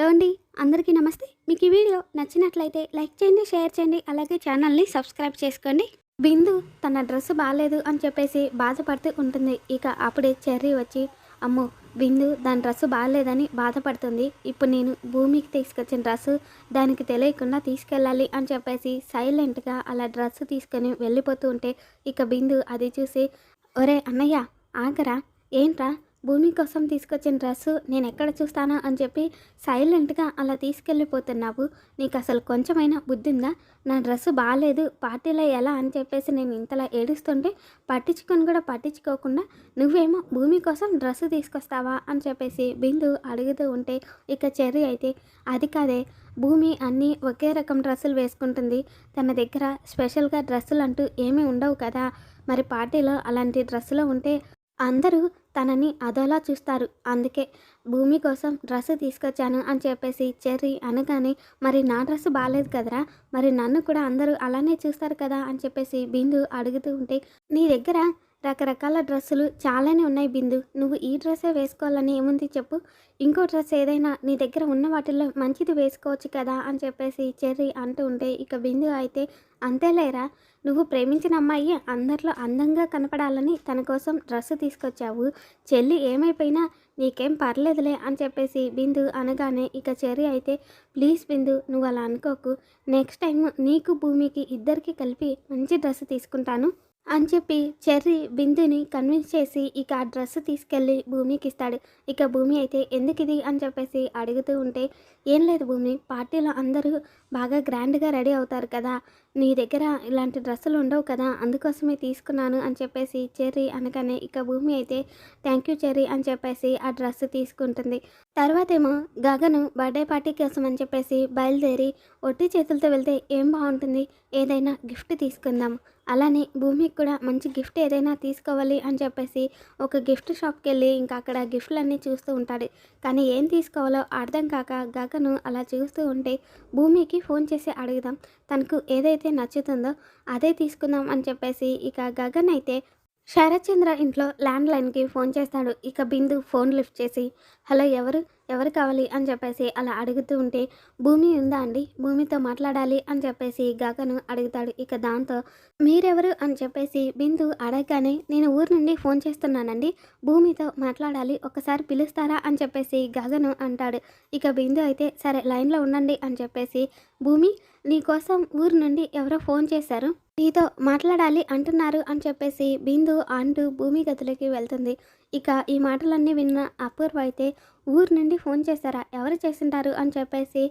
Hello అండి అందరికీ నమస్తే. మీకు ఈ వీడియో నచ్చినట్లయితే లైక్ చేయండి షేర్ చేయండి అలాగే ఛానల్ని సబ్స్క్రైబ్ చేసుకోండి. బిందు తన డ్రెస్ బాగాలేదు అని చెప్పేసి బాధపడుతూ ఉంటుంది. ఇక అప్పుడే చెర్రీ వచ్చి అమ్మో బిందు దాని డ్రెస్సు బాగాలేదని బాధపడుతుంది. ఇప్పుడు నేను భూమికి తీసుకొచ్చిన డ్రెస్సు దానికి తెలియకుండా తీసుకెళ్ళాలి అని చెప్పేసి సైలెంట్గా అలా డ్రెస్సు తీసుకొని వెళ్ళిపోతూ ఉంటే ఇక బిందు అది చూసి ఒరే అన్నయ్య ఆగరా. ఏంట్రా? భూమి కోసం తీసుకొచ్చిన డ్రెస్సు నేను ఎక్కడ చూస్తానా అని చెప్పి సైలెంట్గా అలా తీసుకెళ్ళిపోతున్నావు. నీకు అసలు కొంచెమైనా బుద్ధి ఉందా నా డ్రెస్సు బాగాలేదు పార్టీలో ఎలా అని చెప్పేసి నేను ఇంతలా ఏడుస్తుంటే పట్టించుకొని కూడా పట్టించుకోకుండా నువ్వేమో భూమి కోసం డ్రెస్సు తీసుకొస్తావా అని చెప్పేసి బిందు అడుగుతూ ఉంటే ఇక చెర్రీ అయితే అది కాదే భూమి అన్నీ ఒకే రకం డ్రెస్సులు వేసుకుంటుంది. తన దగ్గర స్పెషల్గా డ్రెస్సులు అంటూ ఏమీ ఉండవు కదా. మరి పార్టీలో అలాంటి డ్రెస్సులో ఉంటే అందరూ తనని అదోలా చూస్తారు. అందుకే భూమి కోసం డ్రెస్ తీసుకొచ్చాను అని చెప్పేసి చెర్రీ అనగానే మరి నా డ్రెస్ బాగాలేదు కదరా? మరి నన్ను కూడా అందరూ అలానే చూస్తారు కదా? అని చెప్పేసి బిందు అడుగుతూ ఉంటే నీ దగ్గర రకరకాల డ్రెస్సులు చాలానే ఉన్నాయి బిందు. నువ్వు ఈ డ్రెస్సే వేసుకోవాలని ఏముంది చెప్పు. ఇంకో డ్రెస్ ఏదైనా నీ దగ్గర ఉన్న వాటిల్లో మంచిది వేసుకోవచ్చు కదా అని చెప్పేసి చెర్రీ అంటూ ఉంటే ఇక బిందు అయితే అంతేలేరా? నువ్వు ప్రేమించిన అమ్మాయి అందరిలో అందంగా కనపడాలని తన కోసం డ్రెస్సు తీసుకొచ్చావు. చెల్లి ఏమైపోయినా నీకేం పర్లేదులే అని చెప్పేసి బిందు అనగానే ఇక చెర్రీ అయితే ప్లీజ్ బిందు నువ్వు అలా అనుకోకు. నెక్స్ట్ టైం నీకు భూమికి ఇద్దరికి కలిపి మంచి డ్రెస్ తీసుకుంటాను. అని చెప్పి చెర్రీ బిందుని కన్విన్స్ చేసి ఇక ఆ డ్రెస్ తీసుకెళ్ళి భూమికి ఇస్తాడు ఇక భూమి అయితే ఎందుకు ఇది అని చెప్పేసి అడుగుతూ ఉంటే ఏం లేదు భూమి పార్టీలో అందరూ బాగా గ్రాండ్గా రెడీ అవుతారు కదా నీ దగ్గర ఇలాంటి డ్రెస్సులు ఉండవు కదా అందుకోసమే తీసుకున్నాను అని చెప్పేసి చెర్రీ అనగానే ఇక భూమి అయితే థ్యాంక్ యూ చెర్రీ అని చెప్పేసి ఆ డ్రెస్ తీసుకుంటుంది. తర్వాత ఏమో గగను బర్త్డే పార్టీ కోసం అని చెప్పేసి బయలుదేరి ఒట్టి చేతులతో వెళ్తే ఏం బాగుంటుంది ఏదైనా గిఫ్ట్ తీసుకుందాం. అలానే భూమికి కూడా మంచి గిఫ్ట్ ఏదైనా తీసుకోవాలి అని చెప్పేసి ఒక గిఫ్ట్ షాప్కి వెళ్ళి ఇంకా అక్కడ గిఫ్ట్లన్నీ చూస్తూ ఉంటాడు. కానీ ఏం తీసుకోవాలో అర్థం కాక గగను అలా చూస్తూ ఉంటే భూమికి ఫోన్ చేసి అడుగుదాం తనకు ఏదైతే నచ్చుతుందో అదే తీసుకుందాం అని చెప్పేసి ఇక గగన్ అయితే శరత్చంద్ర ఇంట్లో ల్యాండ్ లైన్కి ఫోన్ చేస్తాడు. ఇక బిందు ఫోన్ లిఫ్ట్ చేసి హలో ఎవరు? ఎవరు కావాలి అని చెప్పేసి అలా అడుగుతూ ఉంటే భూమి ఉందా అండి? భూమితో మాట్లాడాలి అని చెప్పేసి గగను అడుగుతాడు. ఇక దాంతో మీరెవరు అని చెప్పేసి బిందు అడగగానే నేను ఊరు నుండి ఫోన్ చేస్తున్నానండి. భూమితో మాట్లాడాలి. ఒకసారి పిలుస్తారా అని చెప్పేసి గగను అంటాడు. ఇక బిందు అయితే సరే లైన్లో ఉండండి అని చెప్పేసి భూమి నీకోసం ఊరు నుండి ఎవరో ఫోన్ చేశారు? నీతో మాట్లాడాలి అంటున్నారు అని చెప్పేసి బిందు అంటూ భూమి గదిలోకి వెళ్తుంది. ఇక ఈ మాటలన్నీ విన్న అపూర్వ అయితే ఊరు నుండి ఫోన్ చేశారా? ఎవరు చేసింటారు? అని చెప్పేసి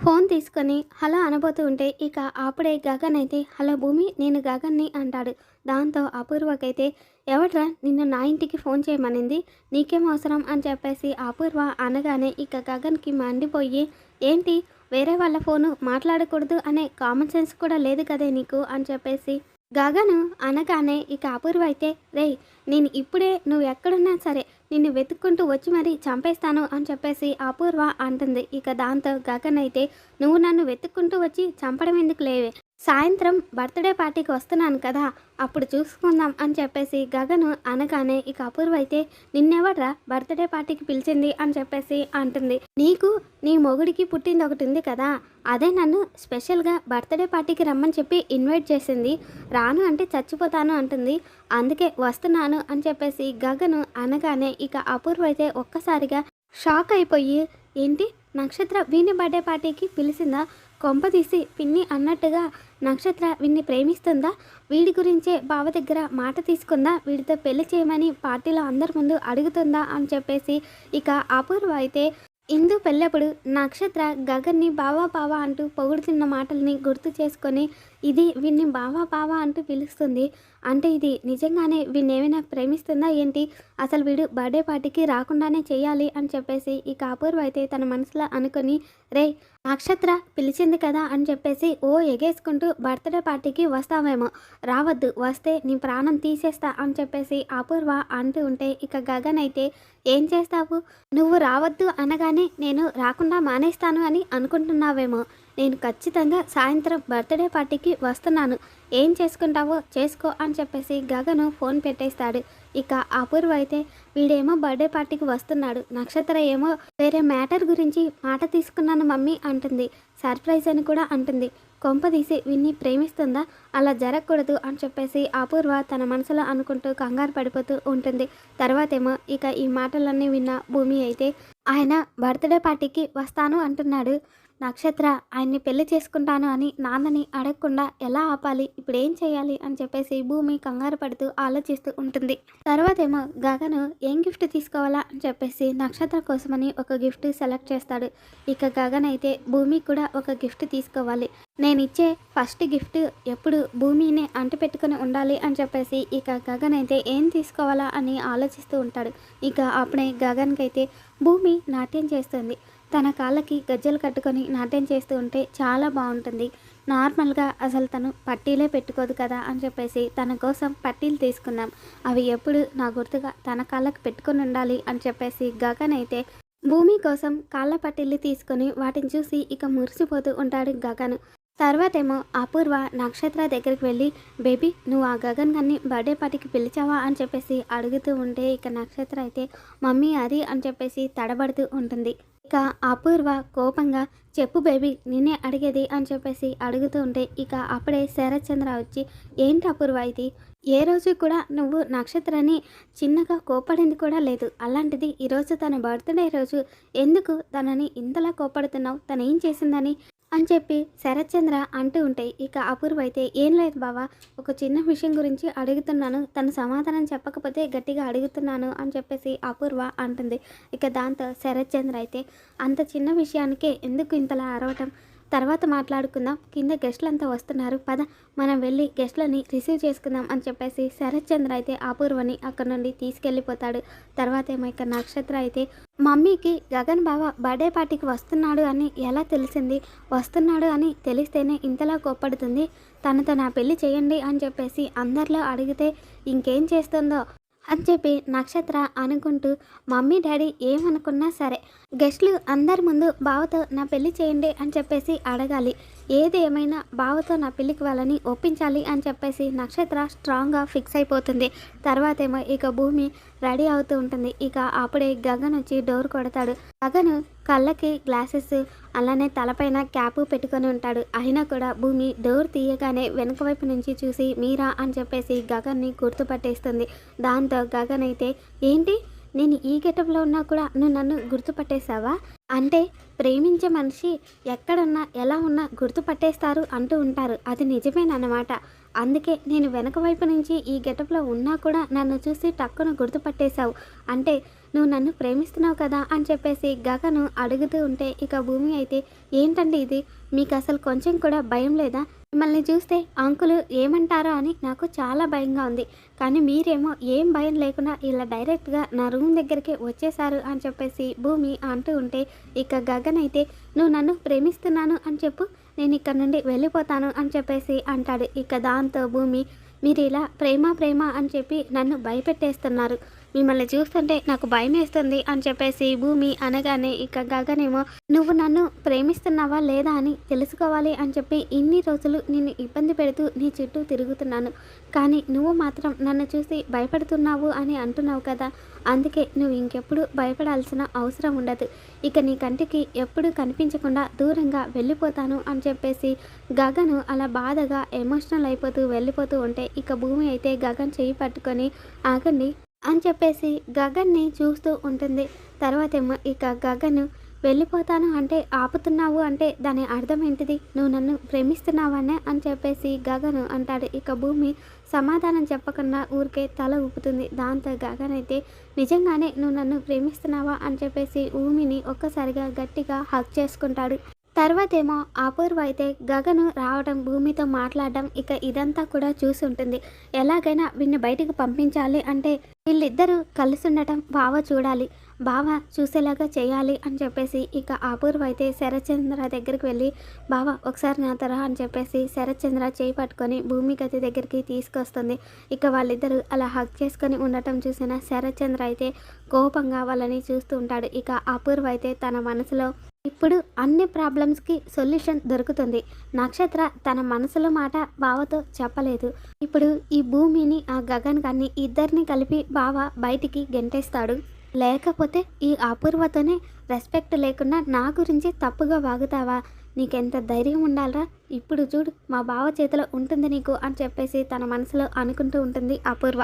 ఫోన్ తీసుకొని హలో అనబోతూ ఉంటే ఇక అప్పుడే గగన్ అయితే హలో భూమి నేను గగన్ని అంటాడు. దాంతో అపూర్వకైతే ఎవట్రా నిన్ను నా ఇంటికి ఫోన్ చేయమనింది. నీకేం అవసరం అని చెప్పేసి అపూర్వ అనగానే ఇక గగన్కి మండిపోయి ఏంటి? వేరే వాళ్ళ ఫోను మాట్లాడకూడదు అనే కామన్ సెన్స్ కూడా లేదు కదే నీకు? అని చెప్పేసి గగను అనగానే ఇక అపూర్వ అయితే రేయ్ నేను ఇప్పుడే నువ్వు ఎక్కడున్నా సరే నిన్ను వెతుక్కుంటూ వచ్చి మరీ చంపేస్తాను అని చెప్పేసి అపూర్వ అంటుంది. ఇక దాంతో గగన్ అయితే నువ్వు నన్ను వెతుక్కుంటూ వచ్చి చంపడం ఎందుకు లేవే? సాయంత్రం బర్త్డే పార్టీకి వస్తున్నాను కదా అప్పుడు చూసుకుందాం అని చెప్పేసి గగను అనగానే ఇక అపూర్వ అయితే నిన్నెవడ్రా బర్త్డే పార్టీకి పిలిచింది అని చెప్పేసి అంటుంది. నీకు నీ మొగుడికి పుట్టింది ఒకటి ఉంది కదా అదే నన్ను స్పెషల్గా బర్త్డే పార్టీకి రమ్మని చెప్పి ఇన్వైట్ చేసింది. రాను అంటే చచ్చిపోతాను అంటుంది. అందుకే వస్తున్నాను అని చెప్పేసి గగను అనగానే ఇక అపూర్వ అయితే ఒక్కసారిగా షాక్ అయిపోయి ఏంటి నక్షత్ర వీని బర్త్డే పార్టీకి పిలిచిందా? కొంపదీసి పిన్ని అన్నట్టుగా నక్షత్ర వీడిని ప్రేమిస్తుందా? వీడి గురించే బావ దగ్గర మాట తీసుకుందా? వీడితో పెళ్ళి చేయమని పార్టీలో అందరి ముందు అడుగుతుందా? అని చెప్పేసి ఇక అపూర్వ అయితే ఇందు పెళ్ళప్పుడు నక్షత్ర గగన్ని బావా బావా అంటూ పొగుడుతున్న మాటల్ని గుర్తు చేసుకొని ఇది వీడిని బావా బావా అంటూ పిలుస్తుంది. అంటే ఇది నిజంగానే వీడిని ఏమైనా ప్రేమిస్తుందా ఏంటి? అసలు వీడు బర్త్డే పార్టీకి రాకుండానే చేయాలి అని చెప్పేసి ఇక అపూర్వ అయితే తన మనసులో అనుకొని రే నక్షత్ర పిలిచింది కదా అని చెప్పేసి ఓ ఎగేసుకుంటూ బర్త్డే పార్టీకి వస్తావేమో. రావద్దు వస్తే నీ ప్రాణం తీసేస్తా అని చెప్పేసి అపూర్వ అంటూ ఉంటే ఇక గగన్ అయితే ఏం చేస్తావు? నువ్వు రావద్దు అనగానే నేను రాకుండా మానేస్తాను అని అనుకుంటున్నావేమో. నేను ఖచ్చితంగా సాయంత్రం బర్త్డే పార్టీకి వస్తున్నాను. ఏం చేసుకుంటావో చేసుకో అని చెప్పేసి గగను ఫోన్ పెట్టేస్తాడు. ఇక అపూర్వ అయితే వీడేమో బర్త్డే పార్టీకి వస్తున్నాడు. నక్షత్ర ఏమో వేరే మ్యాటర్ గురించి మాట తీసుకున్నాను మమ్మీ అంటుంది. సర్ప్రైజ్ అని కూడా అంటుంది. కొంప తీసి విన్ని ప్రేమిస్తుందా? అలా జరగకూడదు అని చెప్పేసి అపూర్వ తన మనసులో అనుకుంటూ కంగారు పడిపోతూ ఉంటుంది. తర్వాతేమో ఇక ఈ మాటలన్నీ విన్న భూమి అయితే ఆయన బర్త్డే పార్టీకి వస్తాను అంటున్నాడు. నక్షత్ర ఆయన్ని పెళ్ళి చేసుకుంటాను అని నాన్నని అడగకుండా ఎలా ఆపాలి ఇప్పుడు ఏం చేయాలి అని చెప్పేసి భూమి కంగారు పడుతూ ఆలోచిస్తూ ఉంటుంది. తర్వాతేమో గగను ఏం గిఫ్ట్ తీసుకోవాలా అని చెప్పేసి నక్షత్ర కోసమని ఒక గిఫ్ట్ సెలెక్ట్ చేస్తాడు. ఇక గగన్ అయితే భూమికి కూడా ఒక గిఫ్ట్ తీసుకోవాలి. నేను ఇచ్చే ఫస్ట్ గిఫ్ట్ ఎప్పుడు భూమిని అంటిపెట్టుకుని ఉండాలి అని చెప్పేసి ఇక గగన్ అయితే ఏం తీసుకోవాలా అని ఆలోచిస్తూ ఉంటాడు. ఇక అప్పుడే గగన్కి అయితే భూమి నాట్యం చేస్తుంది. తన కాళ్ళకి గజ్జలు కట్టుకొని నాట్యం చేస్తూ ఉంటే చాలా బాగుంటుంది. నార్మల్గా అసలు తను పట్టీలే పెట్టుకోదు కదా అని చెప్పేసి తన కోసం పట్టీలు తీసుకున్నాం. అవి ఎప్పుడు నా గుర్తుగా తన కాళ్ళకి పెట్టుకొని ఉండాలి అని చెప్పేసి గగన్ అయితే భూమి కోసం కాళ్ళ పట్టీలు తీసుకొని వాటిని చూసి ఇక మురిసిపోతూ ఉంటాడు గగన్. తర్వాతేమో అపూర్వ నక్షత్ర దగ్గరికి వెళ్ళి బేబీ నువ్వు ఆ గగన్ గన్ని బర్త్డే పార్టీకి పిలిచావా? అని చెప్పేసి అడుగుతూ ఉంటే ఇక నక్షత్ర అయితే మమ్మీ అది అని చెప్పేసి తడబడుతూ ఉంటుంది. ఇక అపూర్వ కోపంగా చెప్పు బేబీ నేనే అడిగేది అని చెప్పేసి అడుగుతూ ఉంటే ఇక అప్పుడే శరత్ చంద్ర వచ్చి ఏంటి అపూర్వ ఇది? ఏ రోజు కూడా నువ్వు నక్షత్రాన్ని చిన్నగా కోపడింది కూడా లేదు. అలాంటిది ఈరోజు తన బర్త్డే రోజు. ఎందుకు తనని ఇంతలా కోపడుతున్నావు తను ఏం చేసిందని అని చెప్పి శరత్చంద్ర అంటూ ఉంటాయి ఇక అపూర్వ అయితే ఏం లేదు బావా ఒక చిన్న విషయం గురించి అడుగుతున్నాను తను సమాధానం చెప్పకపోతే గట్టిగా అడుగుతున్నాను అని చెప్పేసి అపూర్వ అంటుంది. ఇక దాంతో శరత్చంద్ర అయితే అంత చిన్న విషయానికే ఎందుకు ఇంతలా అరవటం? తర్వాత మాట్లాడుకుందాం. కింద గెస్ట్లు అంతా వస్తున్నారు. పద మనం వెళ్ళి గెస్ట్లని రిసీవ్ చేసుకుందాం అని చెప్పేసి శరత్ చంద్ర అయితే అపూర్వని అక్కడ నుండి తీసుకెళ్ళిపోతాడు. తర్వాత ఏమో ఇక నక్షత్ర అయితే మమ్మీకి గగన్ బావ బర్త్డే పార్టీకి వస్తున్నాడు అని ఎలా తెలిసింది? వస్తున్నాడు అని తెలిస్తేనే ఇంతలా కోప్పడుతుంది. తనతో నా పెళ్ళి చేయండి అని చెప్పేసి అందరిలో అడిగితే ఇంకేం చేస్తుందో? అని చెప్పి నక్షత్ర అనుకుంటూ మమ్మీ డాడీ ఏమనుకున్నా సరే గెస్ట్లు అందరి ముందు బావతో నా పెళ్ళి చేయండి అని చెప్పేసి అడగాలి. ఏది ఏమైనా బావతో నా పెళ్ళికి వాళ్ళని ఒప్పించాలి అని చెప్పేసి నక్షత్ర స్ట్రాంగ్గా ఫిక్స్ అయిపోతుంది. తర్వాత ఏమో ఇక భూమి రెడీ అవుతూ ఉంటుంది. ఇక అప్పుడే గగన్ వచ్చి డోర్ కొడతాడు. గగన్ కళ్ళకి గ్లాసెస్ అలానే తలపైన క్యాప్ పెట్టుకొని ఉంటాడు. అయినా కూడా భూమి డోర్ తీయగానే వెనుక వైపు నుంచి చూసి మీరా? అని చెప్పేసి గగన్ని గుర్తుపట్టేస్తుంది. దాంతో గగన్ అయితే ఏంటి? నేను ఈ గెటప్లో ఉన్నా కూడా నువ్వు నన్ను గుర్తుపట్టేశావా? అంటే ప్రేమించే మనిషి ఎక్కడున్నా ఎలా ఉన్నా గుర్తుపట్టేస్తారు అంటూ ఉంటారు. అది నిజమేనన్నమాట. అందుకే నేను వెనక వైపు నుంచి ఈ గెటప్లో ఉన్నా కూడా నన్ను చూసి టక్కును గుర్తుపట్టేశావు. అంటే నువ్వు నన్ను ప్రేమిస్తున్నావు కదా అని చెప్పేసి గగను అడుగుతూ ఉంటే ఇక భూమి అయితే ఏంటండి ఇది? మీకు అసలు కొంచెం కూడా భయం లేదా? మిమ్మల్ని చూస్తే అంకులు ఏమంటారో అని నాకు చాలా భయంగా ఉంది. కానీ మీరేమో ఏం భయం లేకుండా ఇలా డైరెక్ట్గా నా రూమ్ దగ్గరికి వచ్చేసారు అని చెప్పేసి భూమి అంటూ ఉంటే ఇక గగన్ అయితే నువ్వు నన్ను ప్రేమిస్తున్నాను అని చెప్పు. నేను ఇక్కడ నుండి వెళ్ళిపోతాను అని చెప్పేసి అంటాడు. ఇక దాంతో భూమి మీరు ఇలా ప్రేమ ప్రేమ అని చెప్పి నన్ను భయపెట్టేస్తున్నారు. మిమ్మల్ని చూస్తుంటే నాకు భయం వేస్తుంది అని చెప్పేసి భూమి అనగానే ఇక గగనేమో నువ్వు నన్ను ప్రేమిస్తున్నావా లేదా అని తెలుసుకోవాలి అని చెప్పి ఇన్ని రోజులు నిన్ను ఇబ్బంది పెడుతూ నీ చుట్టూ తిరుగుతున్నాను. కానీ నువ్వు మాత్రం నన్ను చూసి భయపడుతున్నావు అని అంటున్నావు కదా. అందుకే నువ్వు ఇంకెప్పుడు భయపడాల్సిన అవసరం ఉండదు. ఇక నీ కంటికి ఎప్పుడు కనిపించకుండా దూరంగా వెళ్ళిపోతాను అని చెప్పేసి గగను అలా బాధగా ఎమోషనల్ అయిపోతూ వెళ్ళిపోతూ ఉంటే ఇక భూమి అయితే గగన్ చేయి పట్టుకొని ఆగండి అని చెప్పేసి గగన్ని చూస్తూ ఉంటుంది. తర్వాతేమో ఇక గగను వెళ్ళిపోతాను అంటే ఆపుతున్నావు అంటే దాని అర్థం ఏంటిది? నువ్వు నన్ను ప్రేమిస్తున్నావనే? అని చెప్పేసి గగను అంటాడు. ఇక భూమి సమాధానం చెప్పకుండా ఊరికే తల ఊపుతుంది. దాంతో గగన్ అయితే నిజంగానే నువ్వు నన్ను ప్రేమిస్తున్నావా? అని చెప్పేసి భూమిని ఒక్కసారిగా గట్టిగా హక్ చేసుకుంటాడు. తర్వాతేమో అపూర్వ అయితే గగను రావడం భూమితో మాట్లాడడం ఇక ఇదంతా కూడా చూసి ఉంటుంది ఎలాగైనా వీడిని బయటికి పంపించాలి అంటే వీళ్ళిద్దరూ కలిసి ఉండటం బావ చూడాలి. బావ చూసేలాగా చేయాలి అని చెప్పేసి ఇక అపూర్వ అయితే శరత్చంద్ర దగ్గరికి వెళ్ళి బావ ఒకసారి నా తరహా అని చెప్పేసి శరత్చంద్ర చేయి పట్టుకొని భూమి గతి దగ్గరికి తీసుకొస్తుంది. ఇక వాళ్ళిద్దరూ అలా హక్ చేసుకొని ఉండటం చూసిన శరత్చంద్ర అయితే కోపంగా వాళ్ళని చూస్తూ ఉంటాడు. ఇక అపూర్వ అయితే తన మనసులో ఇప్పుడు అన్ని ప్రాబ్లమ్స్కి సొల్యూషన్ దొరుకుతుంది. నక్షత్ర తన మనసులో మాట బావతో చెప్పలేదు. ఇప్పుడు ఈ భూమిని ఆ గగన్ గాన్ని ఇద్దరిని కలిపి బావ బయటికి గెంటేస్తాడు. లేకపోతే ఈ అపూర్వతోనే రెస్పెక్ట్ లేకుండా నా గురించి తప్పుగా వాగుతావా? నీకెంత ధైర్యం ఉండాలరా? ఇప్పుడు చూడు మా బావ చేతిలో ఉంటుంది నీకు అని చెప్పేసి తన మనసులో అనుకుంటూ ఉంటుంది అపూర్వ.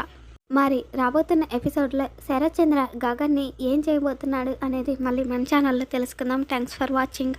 మరి రాబోతున్న ఎపిసోడ్లో శరత్చంద్ర గగన్ని ఏం చేయబోతున్నాడు అనేది మళ్ళీ మన ఛానల్లో తెలుసుకుందాం. Thanks for watching